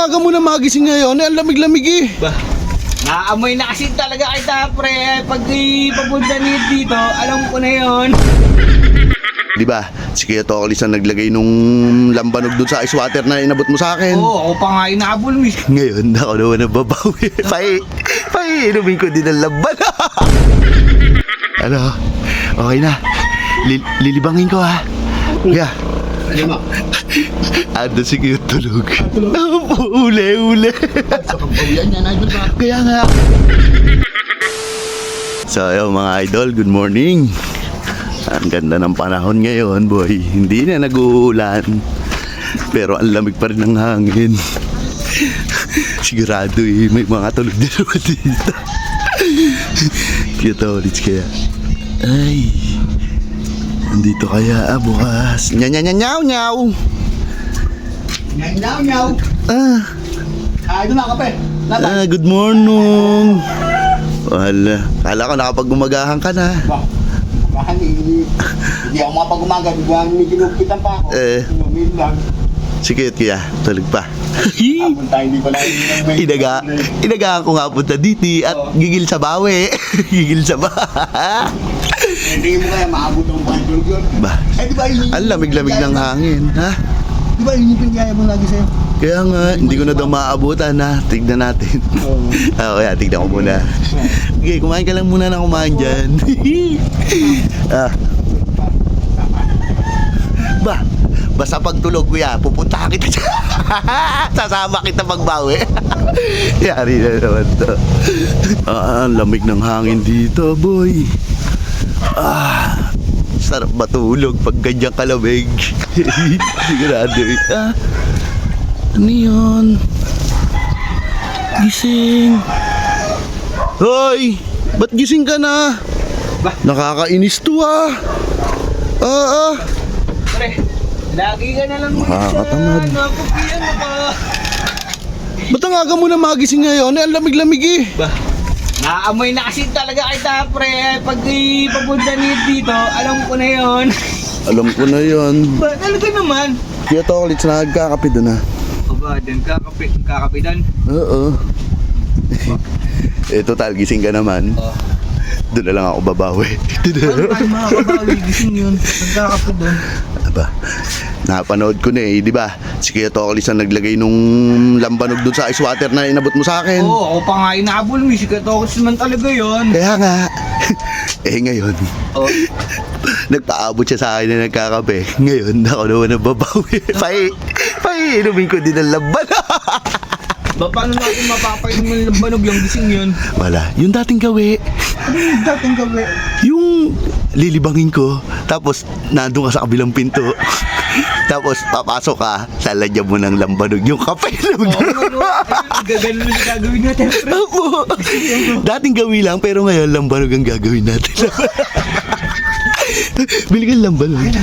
ang aga mo na magising ngayon? Eh, ang lamig-lamig eh. Ba? Naamoy na kasi talaga kita, pre. Pag ipapunta niyo dito, alam ko na yon. Di ba? Si Kuya Tokalis ang naglagay nung lambanog dun sa ice water na inabot mo sa akin. Oo, ako pa nga inaabol, miss. Ngayon, ako naman nababawi. Pai, pai, inumin ko din ang laban. ano? Okay na. Li- lilibangin ko ha. Kuya. Ano mo? Ando si Kuya tulog. Opo, ule, ule. Idol ba? Kaya nga. So, ayun mga idol, good morning. Ang ganda ng panahon ngayon, boy. Hindi na nag-uulan. Pero ang lamig pa rin ng hangin. Sigurado eh, may mga tulog din naman dito. Cute ulit kaya. Ay. Nandito kaya ah, bukas. Nya nya nya nyaw nyaw. Nyaw, nyaw, nyaw. Ah. Ah, ito na, kape. Ah, good morning. Wala. Kala ko nakapag-umagahan ka na. Ba, baka hindi, hindi ako mapag-umaga, biglang may ginupitan pa ako. Eh. Inumin lang. Sige, kaya. Tulog pa. Inaga, inaga ko nga punta diti at gigil sa bawi. gigil sa ba. Hindi mo kaya maabot ang pantulog yun. ba, Eh, di ba ang lamig-lamig ng hangin, ha? Di ba yun yung pinagaya mo lagi sa'yo? Kaya nga, hindi ko na daw maabutan, ha? Tignan natin. Oo. Ah, kaya tignan ko muna. Okay, kumain ka lang muna na kumain dyan. ah. Ba, basta pagtulog kuya, pupunta kita dyan. Sasama kita magbawi. Yari na naman to. Ah, ang lamig ng hangin dito, boy. Ah, sarap matulog pag ganyan kalamig. Sigurado eh. Ah, ano yun? Gising. Hoy! Ba't gising ka na? Ba? Nakakainis to ah. Ah, ah. Pre, lagi ka na lang Nakakatamad. Napapiyan mo ka. Ba't ang aga mo na magising ngayon? Eh, ang lamig-lamig eh. Ba? Naamoy na kasi talaga kita, pre. Pag ipapunta dito, alam ko na yon. Alam ko na yon. Ba, talaga naman. Kaya to ulit na nagkakape doon ah. Aba, dyan kakapit, kakapitan. Oo. eh, total, gising ka naman. Oh. Doon na lang ako babawi. Paano tayo makakabawi? Gising yun. Nagkakapit doon. Aba, napanood ko na eh, di ba? Si Kuya Tokalis ang naglagay nung lambanog doon sa ice water na inabot mo sa akin. Oo, ako pa nga inaabol, miss. Katokos naman talaga yon. Kaya nga. eh ngayon, Oh. nagpaabot siya sa akin na nagkakape. Ngayon, ako naman nababawi. Pai, pai, inumin ko din ang laban. Ba, paano natin mapapainom ng banog yung gising yun? Wala, yung dating gawi. Ano yung dating gabi? Yung lilibangin ko, tapos nandun ka sa kabilang pinto. Tapos papasok ka, lalagyan mo ng lambanog yung kape. Oo? Gaganon na gagawin natin. Opo. Dating gawi lang, pero ngayon lambanog ang gagawin natin. Bili ka lambanog.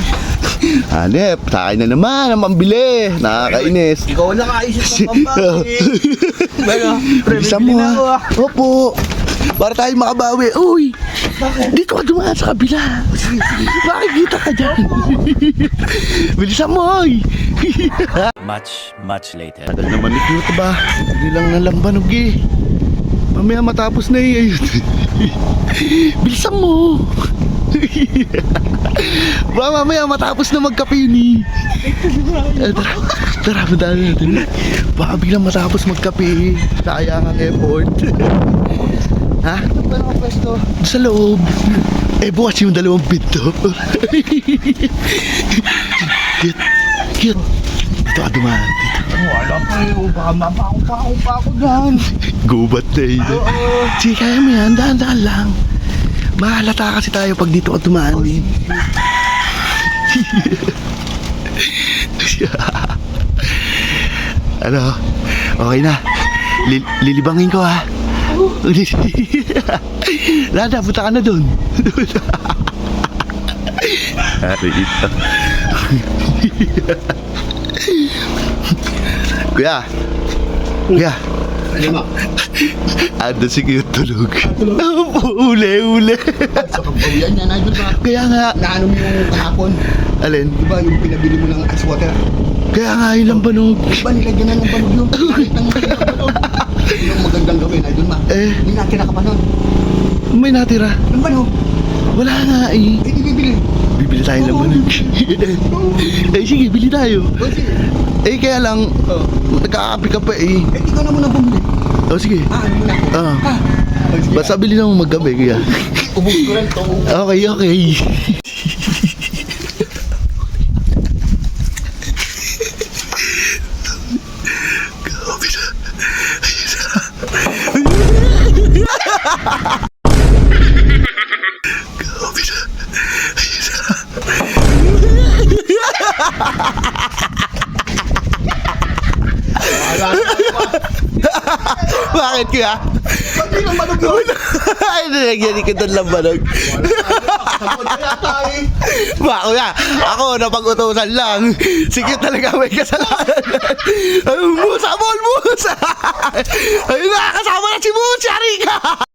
Hanep, sa akin na naman, ang mambili. Nakakainis. Ikaw na kaisip ng pambaki. Ano? Pre, mo ha. ah. Opo. Para tayo makabawi. Uy, dito ka dumaan sa kabila. Makikita ka dyan. Bilisan mo, oy. Much, much later. Tagal naman ni Cute ba? Hindi lang na lambanog eh. Mamaya matapos na eh. Ayun. Bilisan mo. ba mamaya matapos na magkape ni. Eh, tara, tara, madali natin. Baka biglang matapos magkape. Sayang ang effort. Ha? Ano ang pwesto? Sa loob. Eh, bukas yung dalawang pinto. cute. Cute. Ito ka dumaan. Wala pa yun. Baka mapako pa ako dyan. Gubat na eh. Oo. Sige, kaya mo yan. Daan-daan lang. Mahalata kasi tayo pag dito ka dumaan eh. ano? Okay na. Li- lilibangin ko ha. Lada, punta ka na dun. Ari ito. Kuya. Kuya. Ano? Ando si Kuya tulog. uli, uli. Sa pagbawian niya, Idol ba? Kaya nga, Naano mo yung kahapon? alin? Di ba yung pinabili mo ng ice water? Kaya nga ilang banog. Di ba nilagyan na ng banog yun? Kahit ng. Yung magandang gawin, Idol ma. Eh. Hindi natin ka pa nun. May natira. Yung banog, Wala nga eh. eh di bibili. Bibili tayo ng banog. eh sige, bili tayo. O sige. Eh kaya lang, Oh. nagkakapi ka pa eh. Eh, ikaw na muna bumili. O sige. Ah, ano muna? Ah. Ah. O, sige. Basta bili na mo maggabi kaya. Ubus ko rin to. Okay, okay. Bakit kaya? Pati ng banog yun. Ay, nilagyan ka doon kaya tayo. Ba, kuya, ako napag-utusan lang. Sige talaga may kasalanan. Ay, Musa, bol, musa! Ayun na, kasama na si Musa, Rika!